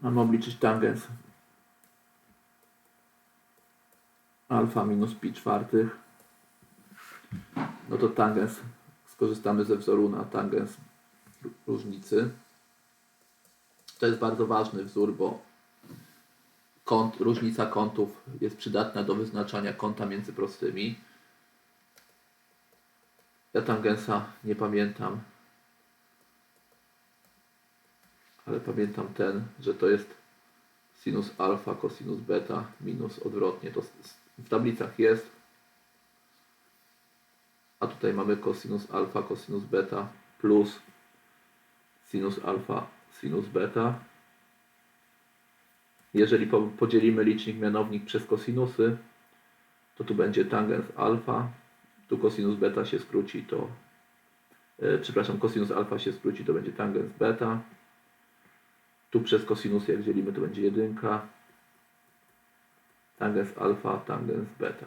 Mamy obliczyć tangens alfa minus pi czwartych. No to tangens skorzystamy ze wzoru na tangens ró- różnicy. To jest bardzo ważny wzór, bo kąt, różnica kątów jest przydatna do wyznaczania kąta między prostymi. Ja tangensa nie pamiętam, ale pamiętam ten, że to jest sinus alfa, cosinus beta minus odwrotnie. To w tablicach jest. A tutaj mamy cosinus alfa, cosinus beta plus sinus alfa, sinus beta. Jeżeli po- podzielimy licznik mianownik przez kosinusy, to tu będzie tangens alfa, tu cosinus beta się skróci, to e, przepraszam, cosinus alfa się skróci, to będzie tangens beta. Tu przez kosinusy jak dzielimy, to będzie jedynka. Tangens alfa, tangens beta.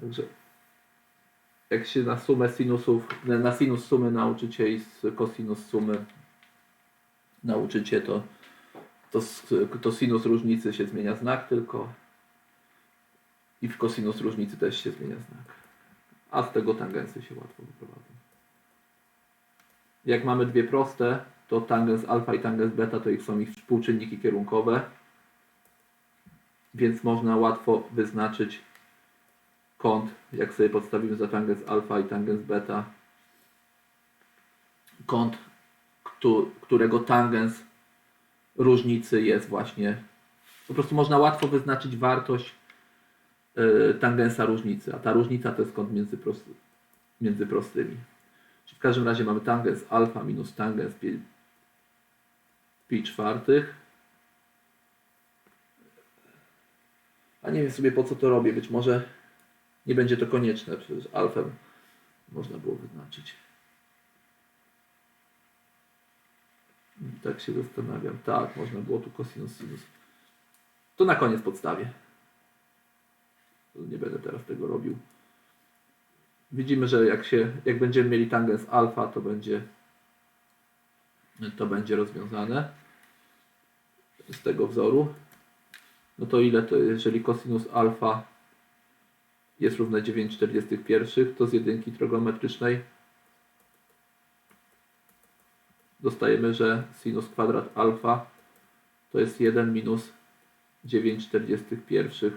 Także jak się na sumę sinusów, na sinus sumy nauczycie i z cosinus sumy nauczycie, to, to, to sinus różnicy się zmienia znak tylko i w cosinus różnicy też się zmienia znak. A z tego tangensy się łatwo wyprowadzą. Jak mamy dwie proste, to tangens alfa i tangens beta to ich są ich współczynniki kierunkowe, więc można łatwo wyznaczyć kąt, jak sobie podstawimy za tangens alfa i tangens beta, kąt, któ- którego tangens różnicy jest właśnie, po prostu można łatwo wyznaczyć wartość y, tangensa różnicy, a ta różnica to jest kąt między, prosty, między prostymi. Czyli w każdym razie mamy tangens alfa minus tangens pi, czwartych. A nie wiem sobie po co to robię. Być może nie będzie to konieczne. Przecież alfem można było wyznaczyć. Tak się zastanawiam. Tak, można było tu cosinus sinus. To na koniec podstawię. Nie będę teraz tego robił. Widzimy, że jak, się, jak będziemy mieli tangens alfa, to będzie, to będzie rozwiązane z tego wzoru. No to ile to, jeżeli cosinus alfa jest równe 9,41, to z jedynki trigonometrycznej dostajemy, że sinus kwadrat alfa to jest 1 minus 9,41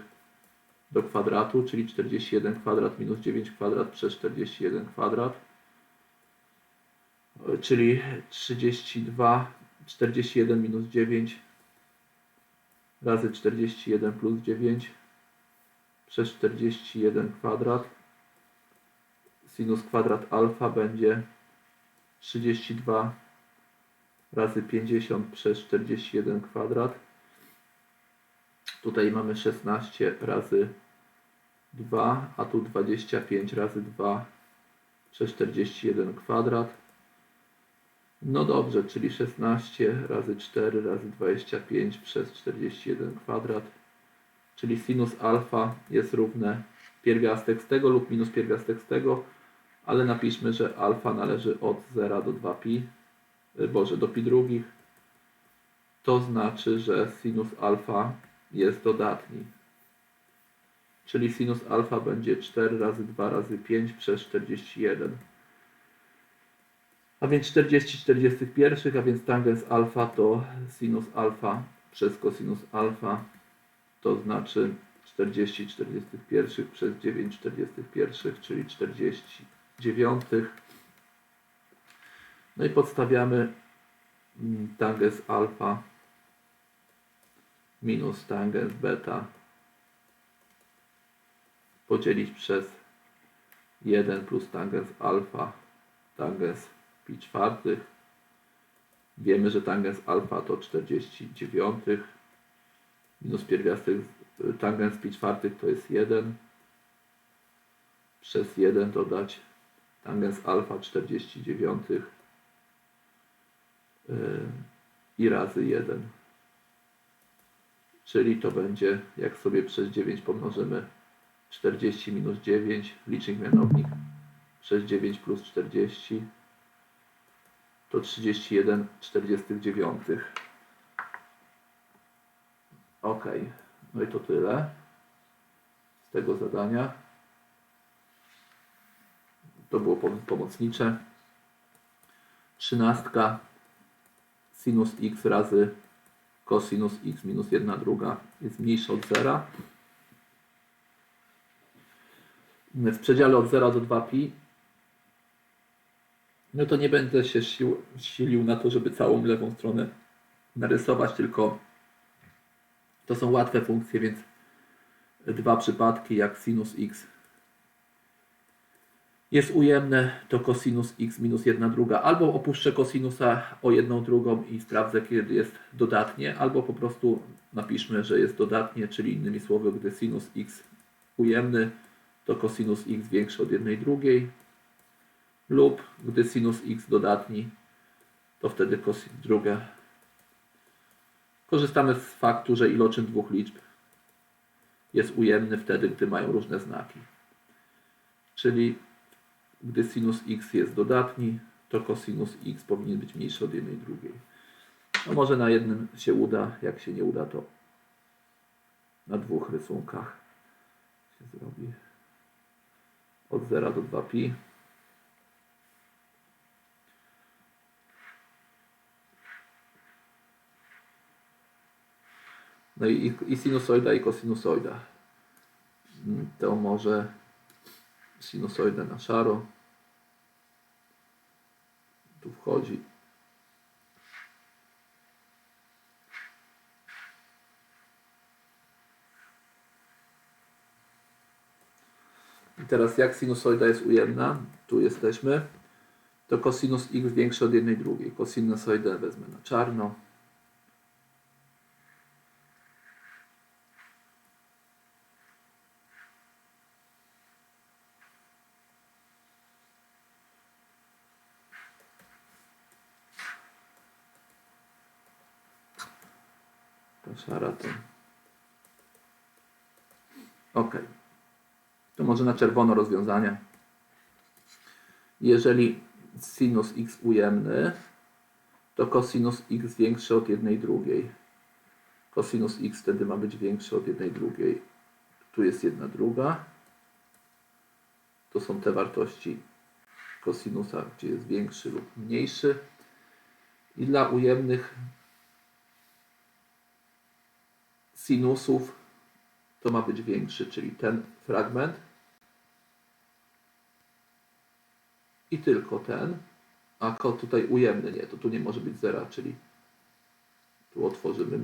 do kwadratu, czyli 41 kwadrat minus 9 kwadrat przez 41 kwadrat, czyli 32, 41 minus 9 razy 41 plus 9 przez 41 kwadrat. Sinus kwadrat alfa będzie 32 razy 50 przez 41 kwadrat. Tutaj mamy 16 razy 2, a tu 25 razy 2 przez 41 kwadrat. No dobrze, czyli 16 razy 4 razy 25 przez 41 kwadrat. Czyli sinus alfa jest równe pierwiastek z tego lub minus pierwiastek z tego, ale napiszmy, że alfa należy od 0 do 2pi, y, boże, do pi drugich. To znaczy, że sinus alfa jest dodatni. Czyli sinus alfa będzie 4 razy 2 razy 5 przez 41. A więc 40 41, a więc tangens alfa to sinus alfa przez cosinus alfa, to znaczy 40 41 przez 9 41, czyli 49. No i podstawiamy mm, tangens alfa minus tangens beta podzielić przez 1 plus tangens alfa tangens pi czwartych. Wiemy, że tangens alfa to 49 minus pierwiastek z- tangens pi czwartych to jest 1 przez 1 dodać tangens alfa 49 yy, i razy 1. Czyli to będzie, jak sobie przez 9 pomnożymy 40 minus 9, licznik mianownik przez 9 plus 40 to 31 49. Ok, no i to tyle z tego zadania. To było pom- pomocnicze. Trzynastka sinus x razy cosinus x minus 1 druga jest mniejsza od zera. W przedziale od 0 do 2pi no to nie będę się sił, silił na to, żeby całą lewą stronę narysować, tylko to są łatwe funkcje, więc dwa przypadki jak sinus x jest ujemne, to cosinus x minus 1 druga. Albo opuszczę cosinusa o jedną drugą i sprawdzę, kiedy jest dodatnie, albo po prostu napiszmy, że jest dodatnie, czyli innymi słowy, gdy sinus x ujemny, to cosinus x większy od jednej drugiej, lub gdy sinus x dodatni, to wtedy cosinus druga. Korzystamy z faktu, że iloczyn dwóch liczb jest ujemny wtedy, gdy mają różne znaki. Czyli gdy sinus x jest dodatni, to cosinus x powinien być mniejszy od jednej drugiej. No może na jednym się uda, jak się nie uda, to na dwóch rysunkach się zrobi od 0 do 2pi. No i, i sinusoida i kosinusoida. To może sinusoidę na szaro. Tu wchodzi. I teraz jak sinusoida jest ujemna, tu jesteśmy, to cosinus x większy od jednej drugiej. Kosinusoidę wezmę na czarno. Ta szara to. Ok. To może na czerwono rozwiązanie. Jeżeli sinus x ujemny, to cosinus x większy od jednej drugiej. Cosinus x wtedy ma być większy od jednej drugiej. Tu jest jedna druga. To są te wartości cosinusa, gdzie jest większy lub mniejszy. I dla ujemnych sinusów to ma być większy, czyli ten fragment i tylko ten, a ko- tutaj ujemny nie, to tu nie może być zera, czyli tu otworzymy.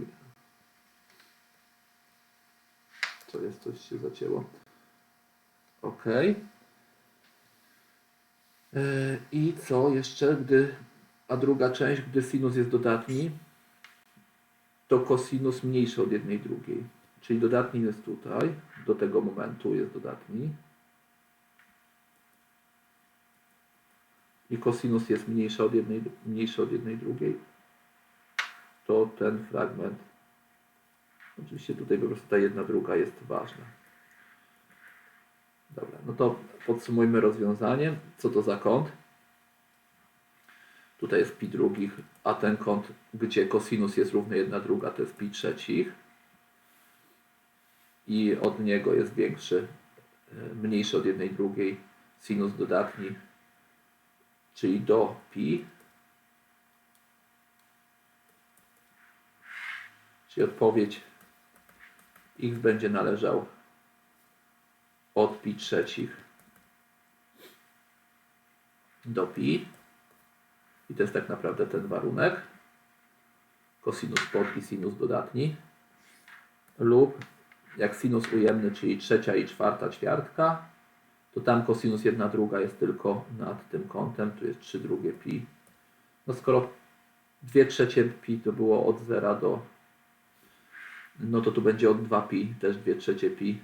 Co jest, coś się zacięło. Ok. Yy, I co jeszcze, gdy, a druga część, gdy sinus jest dodatni, to cosinus mniejszy od jednej drugiej. Czyli dodatni jest tutaj, do tego momentu jest dodatni. I cosinus jest mniejszy od jednej, mniejszy od jednej drugiej. To ten fragment. Oczywiście tutaj po prostu ta jedna druga jest ważna. Dobra, no to podsumujmy rozwiązanie. Co to za kąt? Tutaj jest pi drugich, a ten kąt, gdzie cosinus jest równy 1 druga, to jest pi trzecich. I od niego jest większy, e, mniejszy od jednej drugiej sinus dodatni, czyli do pi. Czyli odpowiedź x będzie należał od pi trzecich do pi. I to jest tak naprawdę ten warunek. Kosinus pod i sinus dodatni. Lub jak sinus ujemny, czyli trzecia i czwarta ćwiartka, to tam kosinus jedna druga jest tylko nad tym kątem. Tu jest 3 drugie pi. No skoro 2 trzecie pi to było od 0 do no to tu będzie od 2 pi, też 2 trzecie pi.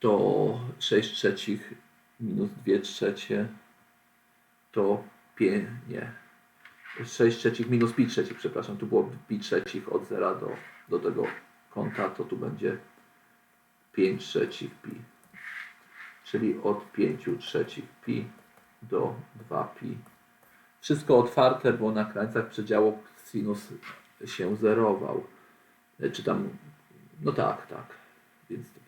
To 6 trzecich minus 2 trzecie to 5, nie. 6 trzecich minus pi trzecich, przepraszam, tu było pi trzecich od 0 do, do tego kąta, to tu będzie 5 trzecich pi. Czyli od 5 trzecich pi do 2 pi. Wszystko otwarte, bo na krańcach przedziału sinus się zerował. E, Czy tam, no tak, tak. Więc.